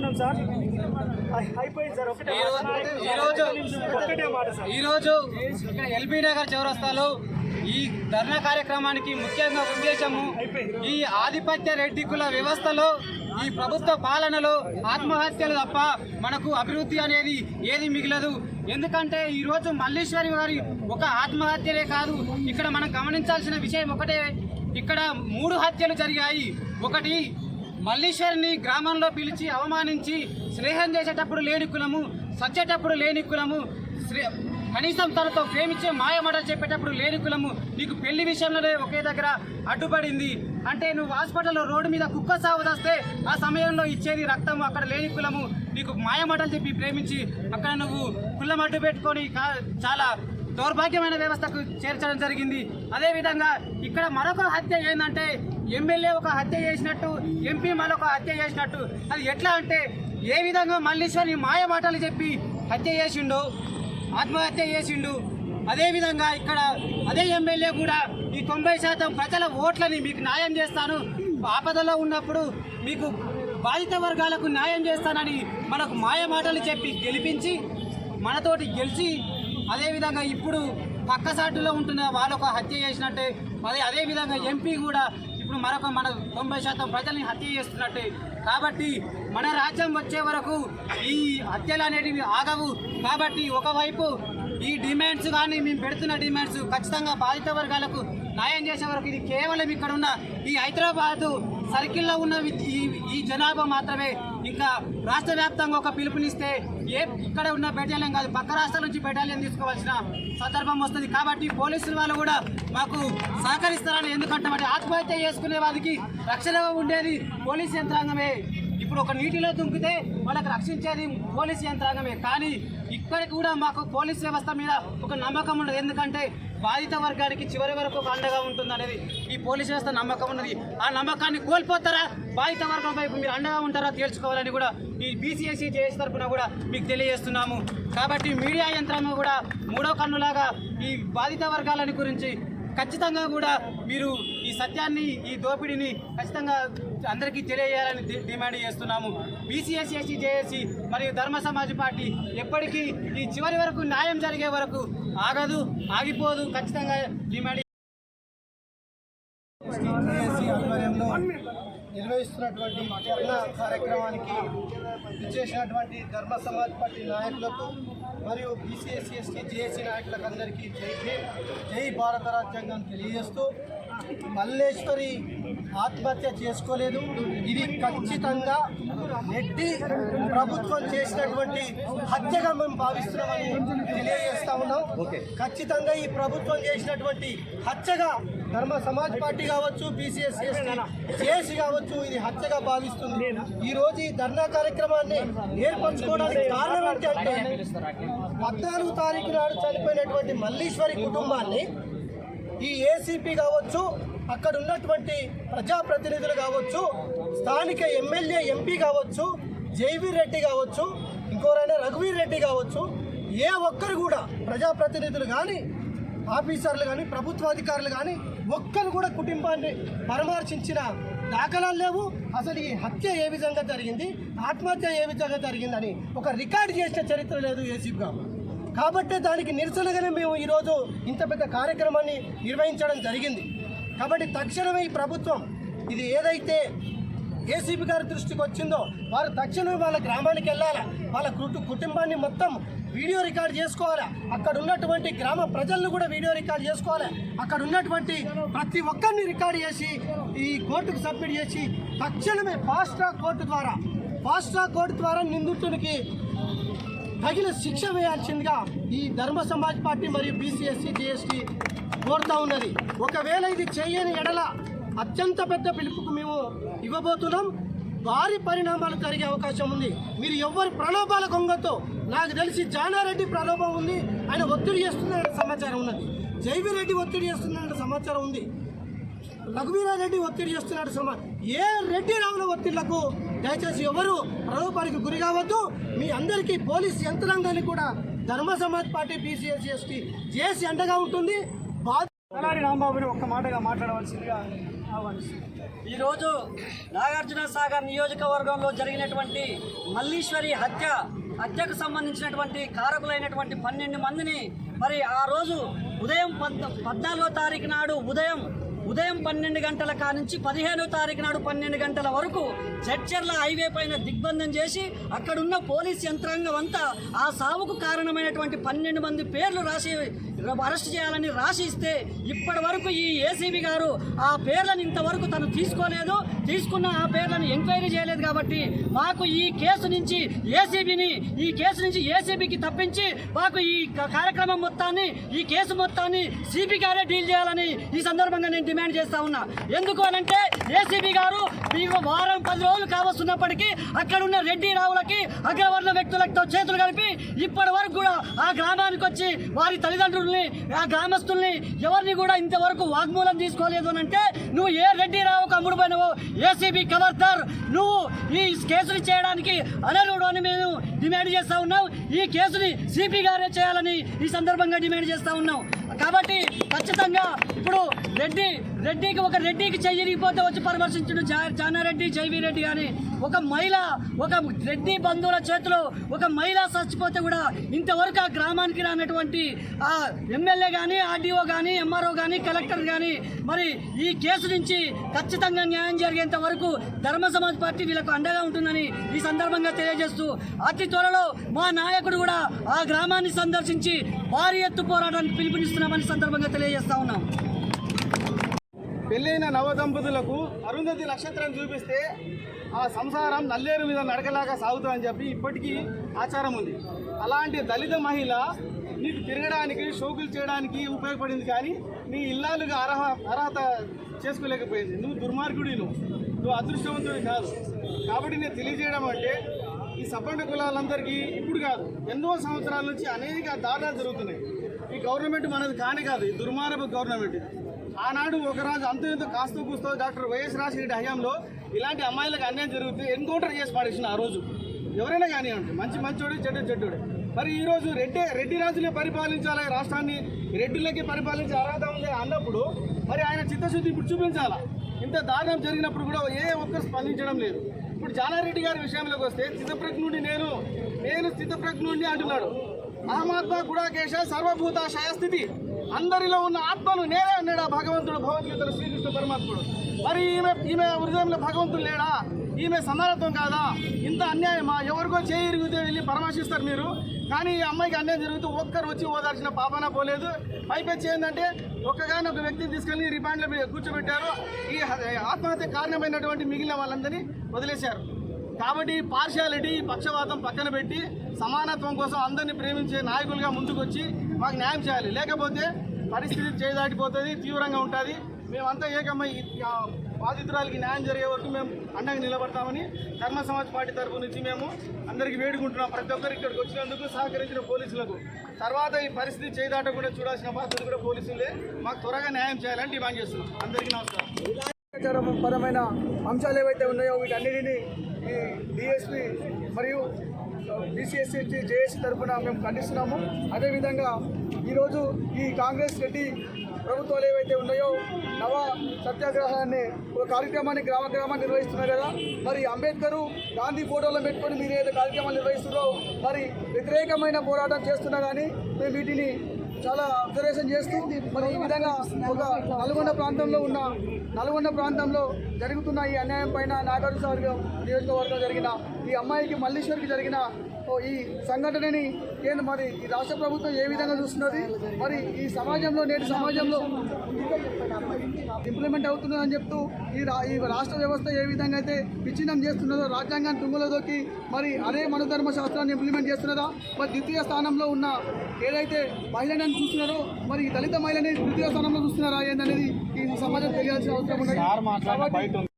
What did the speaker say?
చేసుకున్నాం సార్. అయి- అయిపోయింది సార్. ఒకటే ఈ రోజు- మాట. ఈ రోజు ఒక్కటే మాట సార్. ఈరోజు ఇక్కడ ఎల్బీ నగర్ చౌరస్తాలో ఈ ధర్నా కార్యక్రమానికి ముఖ్యంగా ఉద్దేశము ఈ ఆధిపత్య రెడ్డి కుల వ్యవస్థలో ఈ ప్రభుత్వ పాలనలో ఆత్మహత్యలు తప్ప మనకు అభివృద్ధి అనేది ఏది మిగలదు. ఎందుకంటే ఈ రోజు మల్లేశ్వరి గారి ఒక ఆత్మహత్యలే కాదు. ఇక్కడ మనం గమనించాల్సిన విషయం ఒకటే. ఇక్కడ మూడు హత్యలు జరిగాయి. ఒకటి మల్లీశ్వరిని గ్రామంలో పిలిచి అవమానించి స్నేహం చేసేటప్పుడు లేని కులము సచ్చేటప్పుడు లేని కులము కనీసం తనతో ప్రేమించే మాయమాట చెప్పేటప్పుడు లేని కులము నీకు పెళ్ళి విషయంలోనే ఒకే దగ్గర అడ్డుపడింది. అంటే నువ్వు హాస్పిటల్లో రోడ్డు మీద కుక్క సాగు వస్తే ఆ సమయంలో ఇచ్చేది రక్తము అక్కడ లేని కులము నీకు మాయమాటలు చెప్పి ప్రేమించి అక్కడ నువ్వు కులం అడ్డు పెట్టుకొని చాలా దౌర్భాగ్యమైన వ్యవస్థకు చేర్చడం జరిగింది. అదేవిధంగా ఇక్కడ మరొక హత్య ఏంటంటే ఎమ్మెల్యే ఒక హత్య చేసినట్టు ఎంపీ మరొక హత్య చేసినట్టు. అది ఎట్లా అంటే ఏ విధంగా మల్లీశ్వరి మాయ మాటలు చెప్పి హత్య చేసిండో ఆత్మహత్య చేసిండు అదేవిధంగా ఇక్కడ అదే ఎమ్మెల్యే కూడా ఈ తొంభై శాతం ప్రజల ఓట్లని మీకు న్యాయం చేస్తాను ఆపదలో ఉన్నప్పుడు మీకు బాధిత వర్గాలకు న్యాయం చేస్తానని మనకు మాయ మాటలు చెప్పి గెలిపించి మనతోటి గెలిచి అదేవిధంగా ఇప్పుడు పక్కసాటులో ఉంటున్న వాళ్ళొక హత్య చేసినట్టే అదే అదేవిధంగా ఎంపీ కూడా ఇప్పుడు మరొక మన తొంభై శాతం ప్రజల్ని హత్య చేస్తున్నట్టే. కాబట్టి మన రాజ్యం వచ్చే వరకు ఈ హత్యలు అనేటివి ఆగవు. కాబట్టి ఒకవైపు ఈ డిమాండ్స్ కానీ మేము పెడుతున్న డిమాండ్స్ ఖచ్చితంగా బాధిత వర్గాలకు న్యాయం చేసే వరకు ఇది కేవలం ఇక్కడ ఉన్న ఈ హైదరాబాదు సర్కిల్లో ఉన్న ఈ ఈ జనాభా మాత్రమే. ఇంకా రాష్ట్ర వ్యాప్తంగా ఒక పిలుపునిస్తే ఏ ఇక్కడ ఉన్న బెటాలియన్ కాదు పక్క రాష్ట్రాల నుంచి బెటాలియన్ తీసుకోవాల్సిన సందర్భం వస్తుంది. కాబట్టి పోలీసుల వాళ్ళు కూడా మాకు సహకరిస్తారని ఎందుకంటే ఆత్మహత్య చేసుకునే వారికి రక్షణ ఉండేది పోలీస్ యంత్రాంగమే. ఇప్పుడు ఒక నీటిలో దుంకితే వాళ్ళకి రక్షించేది పోలీస్ యంత్రాంగమే. కానీ ఇక్కడికి కూడా మాకు పోలీస్ వ్యవస్థ మీద ఒక నమ్మకం ఉండదు. ఎందుకంటే బాధిత వర్గానికి చివరి వరకు ఒక అండగా ఉంటుంది అనేది ఈ పోలీస్ వ్యవస్థ నమ్మకం ఉన్నది. ఆ నమ్మకాన్ని కోల్పోతారా? బాధిత వర్గం వైపు మీరు అండగా ఉంటారా తేల్చుకోవాలని కూడా ఈ బీసీఎస్సీ జేఎస్ తరఫున కూడా మీకు తెలియజేస్తున్నాము. కాబట్టి మీడియా యంత్రాంగం కూడా మూడో కన్నులాగా ఈ బాధిత వర్గాలని గురించి ఖచ్చితంగా కూడా మీరు ఈ సత్యాన్ని ఈ దోపిడీని ఖచ్చితంగా అందరికీ తెలియజేయాలని డిమాండ్ చేస్తున్నాము. బీసీఎస్సీ జేఎస్సీ జేఏసీ మరియు ధర్మ సమాజ్ పార్టీ ఎప్పటికీ ఈ చివరి వరకు న్యాయం జరిగే వరకు ఆగదు ఆగిపోదు ఖచ్చితంగా డిమాండ్ ఆధ్వర్యంలో నిర్వహిస్తున్నటువంటి ధర్నా కార్యక్రమానికి ఇచ్చేసినటువంటి ధర్మ సమాజ్ పార్టీ నాయకులకు మరియు బీసీఎస్సీ ఎస్టీ జేఏసీ నాయకులకు అందరికీ జై జై భారత రాజ్యాంగం తెలియజేస్తూ మల్లేశ్వరి ఆత్మహత్య చేసుకోలేదు. ఇది ఖచ్చితంగా నెట్టి ప్రభుత్వం చేసినటువంటి హత్యగా మేము భావిస్తున్నామని తెలియజేస్తా ఉన్నాం. ఖచ్చితంగా ఈ ప్రభుత్వం చేసినటువంటి హత్యగా ధర్మ సమాజ్ పార్టీ కావచ్చు బీసీఎస్ చేసి కావచ్చు ఇది హత్యగా భావిస్తుంది. ఈ రోజు ఈ ధర్నా కార్యక్రమాన్ని ఏర్పరచుకోవడానికి కారణం ఏంటంటే పద్నాలుగు తారీఖు నాడు చనిపోయినటువంటి మల్లీశ్వరి కుటుంబాన్ని ఈ ఏసీపీ కావచ్చు అక్కడ ఉన్నటువంటి ప్రజాప్రతినిధులు కావచ్చు స్థానిక ఎమ్మెల్యే ఎంపీ కావచ్చు జైవీర్ రెడ్డి కావచ్చు ఇంకోరైనా రఘువీర్ రెడ్డి కావచ్చు ఏ ఒక్కరు కూడా ప్రజాప్రతినిధులు కానీ ఆఫీసర్లు కానీ ప్రభుత్వాధికారులు కానీ ఒక్కరు కూడా కుటుంబాన్ని పరామర్శించిన దాఖలాలు లేవు. అసలు ఈ హత్య ఏ విధంగా జరిగింది ఆత్మహత్య ఏ విధంగా జరిగిందని ఒక రికార్డు చేసిన చరిత్ర లేదు ఏసీపీగా కాబట్టి దానికి నిరసనగానే మేము ఈరోజు ఇంత పెద్ద కార్యక్రమాన్ని నిర్వహించడం జరిగింది. కాబట్టి తక్షణమే ఈ ప్రభుత్వం ఇది ఏదైతే ఏసీబీ గారి దృష్టికి వచ్చిందో వారు తక్షణమే వాళ్ళ గ్రామానికి వెళ్ళాలా? వాళ్ళ కుటు- కుటుంబాన్ని మొత్తం వీడియో రికార్డ్ చేసుకోవాలి? అక్కడ ఉన్నటువంటి గ్రామ ప్రజలను కూడా వీడియో రికార్డ్ చేసుకోవాలి? అక్కడ ఉన్నటువంటి ప్రతి ఒక్కరిని రికార్డ్ చేసి ఈ కోర్టుకు సబ్మిట్ చేసి తక్షణమే ఫాస్ట్ ట్రాక్ కోర్టు ద్వారా ఫాస్ట్ ట్రాక్ కోర్టు ద్వారా నిందితునికి తగిన శిక్ష వేయాల్సిందిగా ఈ ధర్మ సమాజ్ పార్టీ మరియు బీసీఎస్సీ జిఎస్టీ కోరుతా ఉన్నది. ఒకవేళ ఇది చేయని ఎడల అత్యంత పెద్ద పిలుపుకు మేము ఇవ్వబోతున్నాం. భారీ పరిణామాలు జరిగే అవకాశం ఉంది. మీరు ఎవరి ప్రలోభాల గొంగతో నాకు తెలిసి జానారెడ్డి ప్రలోభం ఉంది. ఆయన ఒత్తిడి చేస్తున్నారనే సమాచారం ఉన్నది. జైవీరెడ్డి ఒత్తిడి చేస్తున్నారనే సమాచారం ఉంది. రఘువీరారెడ్డి ఒత్తిడి చేస్తున్నాడు సమా ఏ రెడ్డి రావుల ఒత్తిళ్ళకు దయచేసి ఎవరు ప్రలోభానికి గురి కావద్దు. మీ అందరికీ పోలీస్ యంత్రాంగానికి కూడా Dharma Samaj party BC SC ST JC అండగా ఉంటుంది. అలారి రాంబాబుని ఒక్క మాటగా మాట్లాడవలసిందిగా ఈరోజు నాగార్జున సాగర్ నియోజకవర్గంలో జరిగినటువంటి మల్లీశ్వరి హత్య హత్యకు సంబంధించినటువంటి కారకులైనటువంటి పన్నెండు మందిని మరి ఆ రోజు ఉదయం పద్ పద్నాలుగో తారీఖు నాడు ఉదయం ఉదయం పన్నెండు గంటల కానుంచి పదిహేనో తారీఖు నాడు పన్నెండు గంటల వరకు జడ్చర్ల హైవే పైన దిగ్బంధం చేసి అక్కడున్న పోలీస్ యంత్రాంగం అంతా ఆ సావుకు కారణమైనటువంటి పన్నెండు మంది పేర్లు రాసి అరెస్ట్ చేయాలని రాసి ఇస్తే ఇప్పటి వరకు ఈ ఏసీబీ గారు ఆ పేర్లను ఇంతవరకు తను తీసుకోలేదు. తీసుకున్న ఆ పేర్లను ఎంక్వైరీ చేయలేదు కాబట్టి మాకు ఈ కేసు నుంచి ఏసీబీని ఈ కేసు నుంచి ఏసీబీకి తప్పించి మాకు ఈ కార్యక్రమం మొత్తాన్ని ఈ కేసు మొత్తాన్ని సిబి గారే డీల్ చేయాలని ఈ సందర్భంగా నేను డిమాండ్ చేస్తా ఉన్నా. ఎందుకు అనంటే ఏసీబీ గారు మీకు వారం పది రోజులు కావస్తున్నప్పటికీ అక్కడ ఉన్న రెడ్డి రావులకి అగ్రవర్ణ వ్యక్తులతో చేతులు కలిపి ఇప్పటి వరకు కూడా ఆ గ్రామానికి వచ్చి వారి తల్లిదండ్రుల్ని ఆ గ్రామస్తుల్ని ఎవరిని కూడా ఇంతవరకు వాగ్మూలం తీసుకోలేదు అని అంటే నువ్వు ఏ రెడ్డి రావుకు అమ్ముడుపోయినావో ఏసీబీ కవర్దార్ నువ్వు ఈ కేసులు చేయడానికి అనర్హుడు అని మేము డిమాండ్ చేస్తూ ఉన్నాం ఈ కేసుని సిపి గారే చేయాలని ఈ సందర్భంగా డిమాండ్ చేస్తూ ఉన్నాం కాబట్టి ఖచ్చితంగా ఇప్పుడు రెడ్డి రెడ్డికి ఒక రెడ్డికి చెయ్యరిగిపోతే వచ్చి పరామర్శించడం జా- జానారెడ్డి జైవి రెడ్డి కానీ ఒక మహిళ ఒక రెడ్డి బంధువుల చేతిలో ఒక మహిళ చచ్చిపోతే కూడా ఇంతవరకు ఆ గ్రామానికి రానటువంటి ఆ ఎమ్మెల్యే కానీ ఆర్డీఓ కానీ ఎంఆర్ఓ కానీ కలెక్టర్ కానీ మరి ఈ కేసు నుంచి ఖచ్చితంగా న్యాయం జరిగేంత వరకు ధర్మ సమాజ్ పార్టీ వీళ్ళకు అండగా ఉంటుందని ఈ సందర్భంగా తెలియజేస్తూ అతి త్వరలో మా నాయకుడు కూడా ఆ గ్రామాన్ని సందర్శించి భారీ ఎత్తు పోరాటానికి పిలుపునిస్తున్నామని సందర్భంగా తెలియజేస్తా ఉన్నాం. పెళ్ళైన నవదంపతులకు అరుంధతి నక్షత్రం చూపిస్తే ఆ సంసారం నల్లేరు మీద నడకలాగా సాగుతుందని చెప్పి ఇప్పటికీ ఆచారం ఉంది. అలాంటి దళిత మహిళ నీకు తిరగడానికి షోకులు చేయడానికి ఉపయోగపడింది కానీ నీ ఇల్లాలుగా అర్హ అర్హత చేసుకోలేకపోయింది. నువ్వు దుర్మార్గుడి నువ్వు. నువ్వు అదృష్టవంతుడి కాదు. కాబట్టి నేను తెలియజేయడం అంటే ఈ సపండ కులాలందరికీ ఇప్పుడు కాదు ఎన్నో సంవత్సరాల నుంచి అనేక దారుణాలు జరుగుతున్నాయి. ఈ గవర్నమెంట్ మనది కానే కాదు ఈ దుర్మార్గ గవర్నమెంట్. ఆనాడు ఒక రాజు అంత ఇంత కాస్తూ కూస్తో డాక్టర్ వైఎస్ రాజశేఖర హయాంలో ఇలాంటి అమ్మాయిలకు అన్యాయం జరుగుతుంది ఎన్కౌంటర్ చేసి పడేసిన ఆ రోజు. ఎవరైనా కానివ్వండి మంచి మంచోడు చెడ్డ చెడ్డోడు. మరి ఈ రోజు రెడ్డి రెడ్డి రాజులే పరిపాలించాలి రాష్ట్రాన్ని? రెడ్డిలకి పరిపాలించే అర్హత ఉంది అన్నప్పుడు మరి ఆయన చిత్తశుద్ధి ఇప్పుడు చూపించాలా? ఇంత దారుణం జరిగినప్పుడు కూడా ఏ ఒక్కరు స్పందించడం లేదు. ఇప్పుడు జానారెడ్డి గారి విషయంలోకి వస్తే స్థితప్రజ్ఞుడి నేను నేను స్థితప్రజ్ఞుడిని అంటున్నాడు. అహమాత్మ గుడాకేశ సర్వభూతాశయ స్థితి అందరిలో ఉన్న ఆత్మను నేనే అన్నాడు ఆ భగవంతుడు భగవద్గీతలో శ్రీకృష్ణ పరమాత్ముడు. మరి ఈమె ఈమె హృదయంలో భగవంతుడు లేడా? ఈమె సమానత్వం కాదా? ఇంత అన్యాయమా? ఎవరికో చేయిరిగితే వెళ్ళి పరామర్శిస్తారు మీరు? కానీ ఈ అమ్మాయికి అన్యాయం జరుగుతూ ఒక్కరు వచ్చి ఓదార్చిన పాపన పోలేదు. పైపెచ్చి ఏంటంటే ఒక్కగాని ఒక వ్యక్తిని తీసుకెళ్ళి రిమాండ్లో కూర్చోబెట్టారు. ఈ ఆత్మహత్య కారణమైనటువంటి మిగిలిన వాళ్ళందరినీ వదిలేశారు. కాబట్టి పార్షియాలిటీ పక్షవాతం పక్కన పెట్టి సమానత్వం కోసం అందరినీ ప్రేమించే నాయకులుగా ముందుకొచ్చి మాకు న్యాయం చేయాలి. లేకపోతే పరిస్థితి చేదాటిపోతుంది తీవ్రంగా ఉంటుంది. మేమంతా ఏకమై బాధితురాలకి న్యాయం జరిగే వరకు మేము అండగా నిలబడతామని ధర్మ సమాజ్ పార్టీ తరపు నుంచి మేము అందరికీ వేడుకుంటున్నాం. ప్రతి ఒక్కరు ఇక్కడికి వచ్చినందుకు సహకరించిన పోలీసులకు. తర్వాత ఈ పరిస్థితి చేయదాటకుండా చూడాల్సిన బాధ్యత కూడా పోలీసులే మాకు త్వరగా న్యాయం చేయాలని డిమాండ్ చేస్తున్నాం. అందరికీ నమస్కారం. పరమైన అంశాలు ఏవైతే ఉన్నాయో వీటన్నిటిని ఈ డిఎస్పి మరియు బీసీఎస్సీ జేఏసీ తరఫున మేము ఖండిస్తున్నాము. అదేవిధంగా ఈరోజు ఈ కాంగ్రెస్ రెడ్డి ప్రభుత్వాలు ఏవైతే ఉన్నాయో నవ సత్యాగ్రహాన్ని ఒక కార్యక్రమాన్ని గ్రామ గ్రామాన్ని నిర్వహిస్తున్నారు కదా. మరి అంబేద్కర్ గాంధీ ఫోటోలో పెట్టుకొని మీరు ఏదో కార్యక్రమాలు నిర్వహిస్తున్నారో మరి వ్యతిరేకమైన పోరాటం చేస్తున్నా కానీ మేము వీటిని చాలా అబ్జర్వేషన్ చేస్తూ మరి ఈ విధంగా ఒక నల్గొండ ప్రాంతంలో ఉన్న నల్గొండ ప్రాంతంలో జరుగుతున్న ఈ అన్యాయం పైన నాగార్జున నియోజకవర్గం జరిగిన ఈ అమ్మాయికి మల్లీశ్వరికి జరిగిన ఈ సంఘటనని కేంద్ర మరి? ఈ రాష్ట్ర ప్రభుత్వం ఏ విధంగా చూస్తున్నది? మరి ఈ సమాజంలో నేటి సమాజంలో ఇంప్లిమెంట్ అవుతున్నదని చెప్తూ ఈ రా ఈ రాష్ట్ర వ్యవస్థ ఏ విధంగా అయితే విచ్ఛిన్నం చేస్తున్నదో రాజ్యాంగాన్ని తుంగలో మరి అదే మనధర్మ శాస్త్రాన్ని ఇంప్లిమెంట్ చేస్తున్నదా? మరి ద్వితీయ స్థానంలో ఉన్న ఏదైతే మహిళలను చూస్తున్నారో మరి దళిత మహిళని ద్వితీయ స్థానంలో చూస్తున్నారా ఏందనేది ఈ సమాజం తెలియాల్సిన అవసరం ఉన్నది.